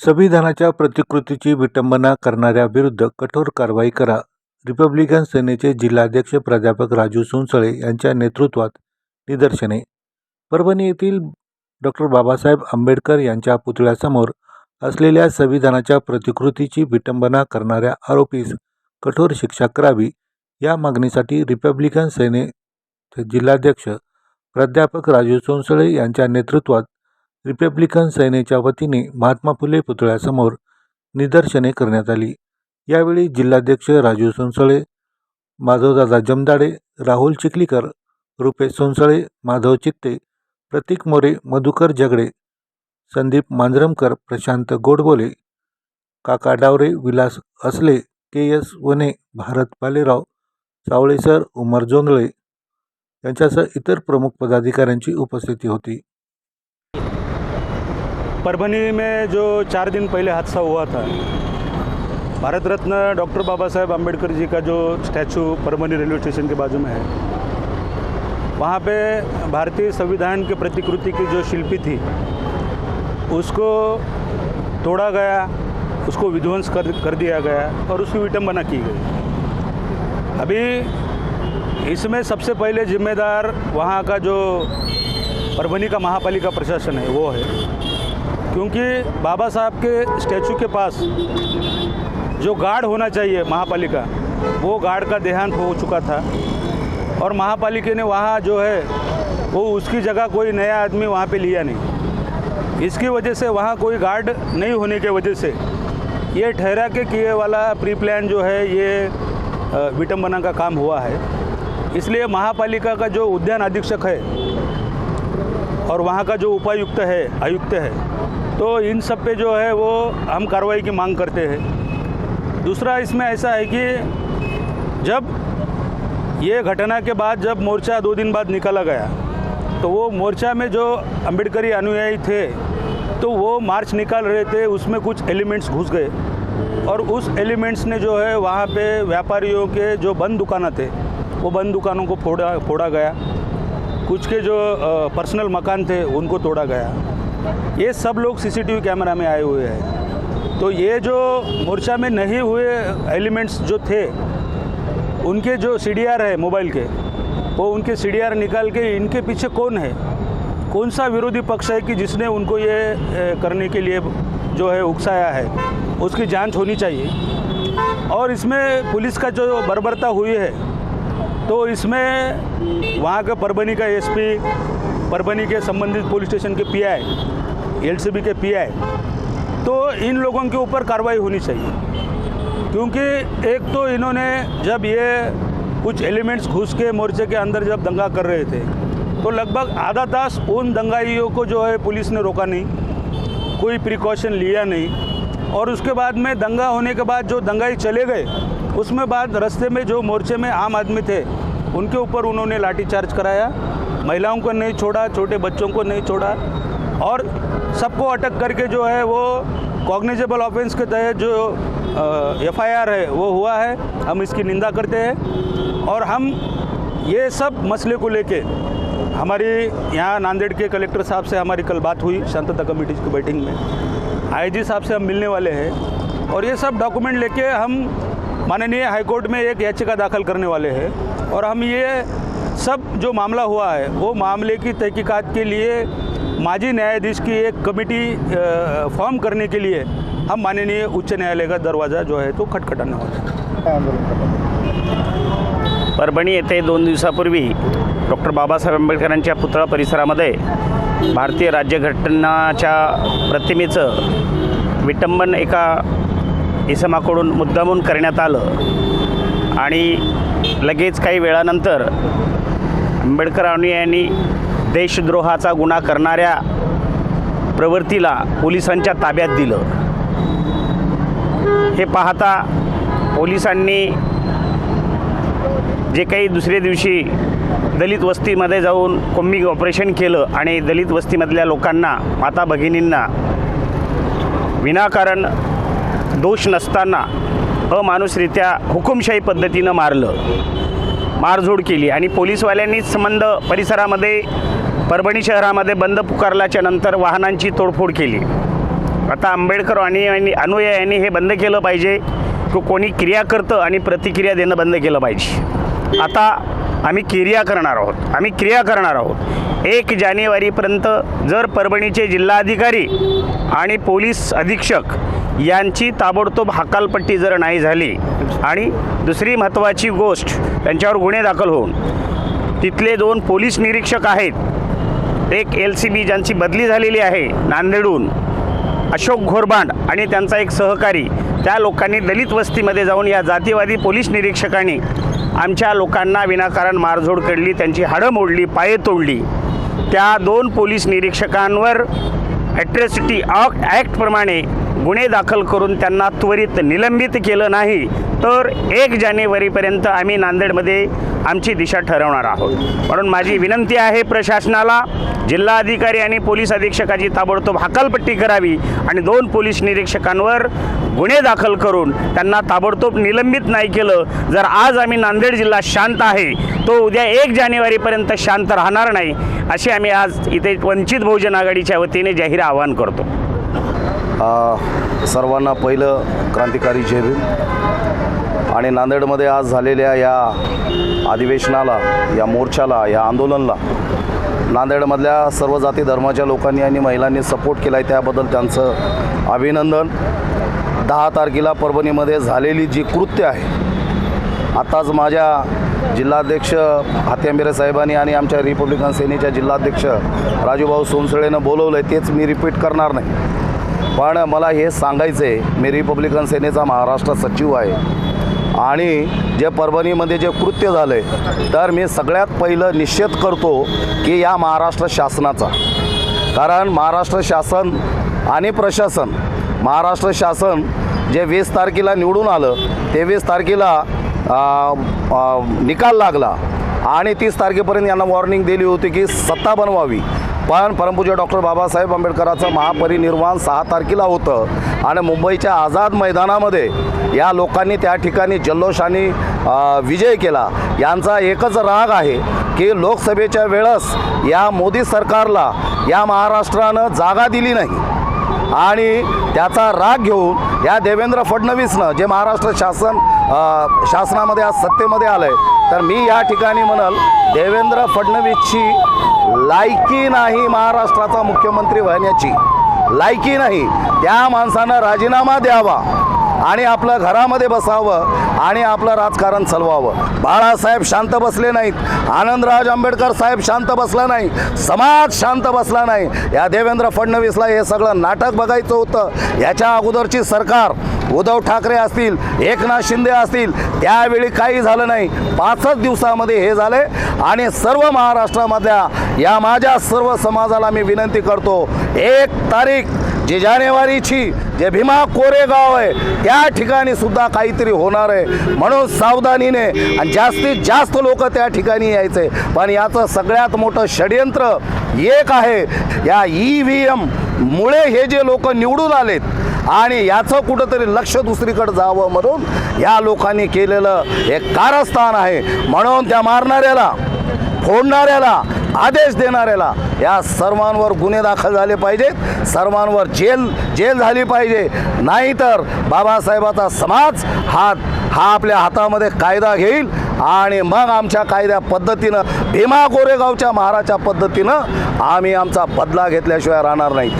संविधानाच्या प्रतिकृतीची विटंबना करणाऱ्याविरुद्ध कठोर कारवाई करा. रिपब्लिकन सेनेचे जिल्हाध्यक्ष प्राध्यापक राजू सोनसळे यांच्या नेतृत्वात निदर्शने. परभणी येथील डॉक्टर बाबासाहेब आंबेडकर यांच्या पुतळ्यासमोर असलेल्या संविधानाच्या प्रतिकृतीची विटंबना करणाऱ्या आरोपीस कठोर शिक्षा करावी या मागणीसाठी रिपब्लिकन सेनेचे जिल्हाध्यक्ष प्राध्यापक राजू सोनसळे यांच्या नेतृत्वात रिपब्लिकन सेनेच्या वतीने महात्मा फुले पुतळ्यासमोर निदर्शने करण्यात आली. यावेळी जिल्हाध्यक्ष राजू सोनसळे माधवदादा जमदाडे राहुल चिखलीकर रुपेश सोनसळे माधव चित्ते प्रतीक मोरे मधुकर झगडे संदीप मांजरमकर प्रशांत गोडबोले काका डावरे विलास असले के एस वने भारत पालेराव सावळेसर उमर जोंधळे यांच्यासह इतर प्रमुख पदाधिकाऱ्यांची उपस्थिती होती. परभनी में जो चार दिन पहले हादसा हुआ था, भारत रत्न डॉक्टर बाबा साहेब अंबेडकर जी का जो स्टैचू परभनी रेलवे स्टेशन के बाजू में है, वहाँ पे भारतीय संविधान के प्रतिकृति की जो शिल्पी थी, उसको तोड़ा गया, उसको विध्वंस कर कर दिया गया और उसकी विटंबना की गई। अभी इसमें सबसे पहले जिम्मेदार वहाँ का जो परभनी का महापालिका प्रशासन है, वो है। क्योंकि बाबा साहब के स्टैचू के पास जो गार्ड होना चाहिए महापालिका, वो गार्ड का देहांत हो चुका था। और महापालिका ने वहाँ जो है, वो उसकी जगह कोई नया आदमी वहाँ पे लिया नहीं। इसकी वजह से वहाँ कोई गार्ड नहीं होने की वजह से ये ठहरा के किए वाला प्री प्लान जो है, ये विटम्बना का काम हुआ है। इसलिए महापालिका का जो उद्यान अधीक्षक है और वहाँ का जो उपायुक्त है, आयुक्त है तो इन सब पे जो है वो हम कार्रवाई की मांग करते हैं। दूसरा इसमें ऐसा है कि जब ये घटना के बाद जब मोर्चा दो दिन बाद निकाला गया तो वो मोर्चा में जो अम्बेडकरी अनुयायी थे तो वो मार्च निकाल रहे थे, उसमें कुछ एलिमेंट्स घुस गए। और उस एलिमेंट्स ने जो है वहाँ पे व्यापारियों के जो बंद दुकान थे, वो बंद दुकानों को फोड़ा फोड़ा गया। कुछ के जो पर्सनल मकान थे, उनको तोड़ा गया। ये सब लोग सीसीटीवी कैमरा में आए हुए हैं। तो ये जो मोर्चा में नहीं हुए एलिमेंट्स जो थे, उनके जो सीडीआर है मोबाइल के, वो उनके सीडीआर निकाल के इनके पीछे कौन है? कौन सा विरोधी पक्ष है कि जिसने उनको ये करने के लिए जो है उकसाया है? उसकी जाँच होनी चाहिए। और इसमें पुलिस का जो बर्बरता हुई है तो इसमें वहाँ के परभनी का एसपी परभनी के संबंधित पुलिस स्टेशन के पीआई एलसीबी के पीआई तो इन लोगों के ऊपर कार्रवाई होनी चाहिए। क्योंकि एक तो इन्होंने जब ये कुछ एलिमेंट्स घुस के मोर्चे के अंदर जब दंगा कर रहे थे तो लगभग आधा तास उन दंगाइयों को जो है पुलिस ने रोका नहीं, कोई प्रिकॉशन लिया नहीं। और उसके बाद में दंगा होने के बाद जो दंगाई चले गए, उसमें बाद रास्ते में जो मोर्चे में आम आदमी थे, उनके ऊपर उन्होंने लाठीचार्ज कराया। महिलाओं को नहीं छोड़ा, छोटे बच्चों को नहीं छोड़ा और सबको अटक करके जो है वो कॉग्निजेबल ऑफेंस के तहत जो एफआईआर है, वो हुआ है। हम इसकी निंदा करते हैं और हम ये सब मसले को लेके हमारी यहाँ नांदेड़ के कलेक्टर साहब से हमारी कल बात हुई, शांतता कमेटी की बैठक में। आईजी साहब से हम मिलने वाले हैं और ये सब डॉक्यूमेंट लेके हम माननीय हाईकोर्ट में एक याचिका दाखिल करने वाले हैं और हम ये सब जो मामला हुआ है वो मामले की तहकीकात के लिए माजी न्यायाधीश की एक कमेटी फॉर्म करने के लिए हम माननीय उच्च न्यायालय का दरवाज़ा जो है तो खटखटाने हैं। करतात परभणी येथे दोन दिवसापूर्वी डॉक्टर बाबासाहेब आंबेडकरांच्या पुतळा परिसरामध्ये भारतीय राज्यघटनाच्या प्रतिमेचं विटंबन एका इसमाकडून मुद्दामून करण्यात आलं. आणि लगेच काही वेळानंतर आंबेडकर यांनी देशद्रोहाचा गुन्हा करणाऱ्या प्रवृत्तीला पोलिसांच्या ताब्यात दिलं. हे पाहता पोलिसांनी जे काही दुसऱ्या दिवशी दलित वस्तीमध्ये जाऊन कोम्बिंग ऑपरेशन केलं आणि दलित वस्तीमधल्या लोकांना माता भगिनींना विनाकारण दोष नसताना अमानुषरित्या हुकुमशाही पद्धतीनं मारलं. मारझोड केली आणि पोलीसवाल्यांनीच संबंध परिसरामध्ये परभणी शहरामध्ये बंद पुकारल्याच्या नंतर वाहनांची तोडफोड केली. आता आंबेडकर आणि आणि अनुयायांनी हे बंद केलं पाहिजे. की कोणी क्रिया करतं आणि प्रतिक्रिया देणं बंद केलं पाहिजे. आता आम्ही क्रिया करणार आहोत. आम्ही क्रिया करणार आहोत. एक जानेवारीपर्यंत जर परभणीचे जिल्हाधिकारी आणि पोलीस अधीक्षक यांची ताबडतोब हकालपट्टी जर नाही झाली आणि दुसरी महत्त्वाची गोष्ट त्यांच्यावर गुन्हे दाखल होऊन तिथले दोन पोलीस निरीक्षक आहेत एक एल सी बी ज्यांची बदली झालेली आहे नांदेडहून अशोक घोरबांड आणि त्यांचा एक सहकारी त्या लोकांनी दलित वस्तीमध्ये जाऊन या जातीवादी पोलीस निरीक्षकांनी आमच्या लोकांना विनाकारण मारझोड केली त्यांची हाडं मोडली पाये तोडली. त्या दोन पोलीस निरीक्षकांवर ॲट्रॅसिटी ॲक्टप्रमाणे गुन्हे दाखल करून त्यांना त्वरित निलंबित केलं नाही तर एक जानेवारीपर्यंत आम्ही नांदेडमध्ये आमची दिशा ठरवणार आहोत. म्हणून माझी विनंती आहे प्रशासनाला जिल्हाधिकारी आणि पोलीस अधीक्षकाची ताबडतोब हकालपट्टी करावी आणि दोन पोलीस निरीक्षकांवर गुन्हे दाखल करून त्यांना ताबडतोब निलंबित नाही केलं. जर आज आम्ही नांदेड जिल्हा शांत आहे तो उद्या एक जानेवारीपर्यंत शांत राहणार नाही असे आम्ही आज इथे वंचित बहुजन आघाडीच्या वतीने जाहीर आवाहन करतो. सर्वांना पहिलं क्रांतिकारी जय भीम आणि नांदेडमध्ये आज झालेल्या या अधिवेशनाला या मोर्चाला या आंदोलनाला नांदेडमधल्या सर्व जाती धर्माच्या लोकांनी आणि महिलांनी सपोर्ट केला आहे त्याबद्दल त्यांचं अभिनंदन. दहा तारखेला परभणीमध्ये झालेली जी कृत्य आहे आत्ताच माझ्या जिल्हाध्यक्ष हात्यामिरे साहेबांनी आणि आमच्या रिपब्लिकन सेनेच्या जिल्हाध्यक्ष राजूभाऊ सोनसळेनं बोलवलं आहे तेच मी रिपीट करणार नाही. पण मला हे सांगायचं आहे मी रिपब्लिकन सेनेचा महाराष्ट्र सचिव आहे. आणि जे परभणीमध्ये जे कृत्य झालं आहे तर मी सगळ्यात पहिलं निषेध करतो की या महाराष्ट्र शासनाचा. कारण महाराष्ट्र शासन आणि प्रशासन महाराष्ट्र शासन जे वीस तारखेला निवडून आलं ते वीस तारखेला निकाल लागला. आणि तीस तारखेपर्यंत यांना वॉर्निंग दिली होती की सत्ता बनवावी. पण परमपूज्य डॉक्टर बाबासाहेब आंबेडकरांचं महापरिनिर्वाण सहा तारखेला होतं. आणि मुंबईच्या आझाद मैदानामध्ये या लोकांनी त्या ठिकाणी जल्लोषाने विजय केला. यांचा एकच राग आहे की लोकसभेच्या वेळेस या मोदी सरकारला या महाराष्ट्रानं जागा दिली नाही. आणि त्याचा राग घेऊन या देवेंद्र फडणवीसनं जे महाराष्ट्र शासन शासनामध्ये आज सत्तेमध्ये आलं आहे तर मी या ठिकाणी म्हणाल देवेंद्र फडणवीसची लायकी नाही महाराष्ट्राचा मुख्यमंत्री व्हाण्याची लायकी नाही. त्या माणसानं राजीनामा द्यावा आणि आपलं घरामध्ये बसावं आणि आपलं राजकारण चालवावं. बाळासाहेब शांत बसले नाहीत. आनंदराज आंबेडकर साहेब शांत बसला नाही. समाज शांत बसला नाही. या देवेंद्र फडणवीसला हे सगळं नाटक बघायचं होतं. याच्या अगोदरची सरकार उद्धव ठाकरे असतील एकनाथ शिंदे असतील त्यावेळी काही झालं नाही. पाचच दिवसामध्ये हे झाले आणि सर्व महाराष्ट्रामधल्या या माझ्या सर्व समाजाला मी विनंती करतो एक तारीख जी जानेवारीची जे भीमा कोरेगाव आहे त्या ठिकाणी सुद्धा काहीतरी होणार आहे. म्हणून सावधानीने आणि जास्तीत जास्त लोक त्या ठिकाणी यायचे. पण याचं सगळ्यात मोठं षडयंत्र एक आहे या ई व्ही एममुळे हे जे लोक निवडून आलेत आणि याचं कुठंतरी लक्ष दुसरीकडे जावं म्हणून या लोकांनी केलेलं एक कारस्थान आहे. म्हणून त्या मारणाऱ्याला फोडणाऱ्याला आदेश देणाऱ्याला या सर्वांवर गुन्हे दाखल झाले पाहिजेत. सर्वांवर जेल जेल झाली पाहिजे. नाहीतर बाबासाहेबाचा समाज हा हा आपल्या हातामध्ये कायदा घेईल आणि मग आमच्या कायद्या पद्धतीनं भीमा गोरेगावच्या महाराच्या पद्धतीनं आम्ही आमचा बदला घेतल्याशिवाय राहणार नाही.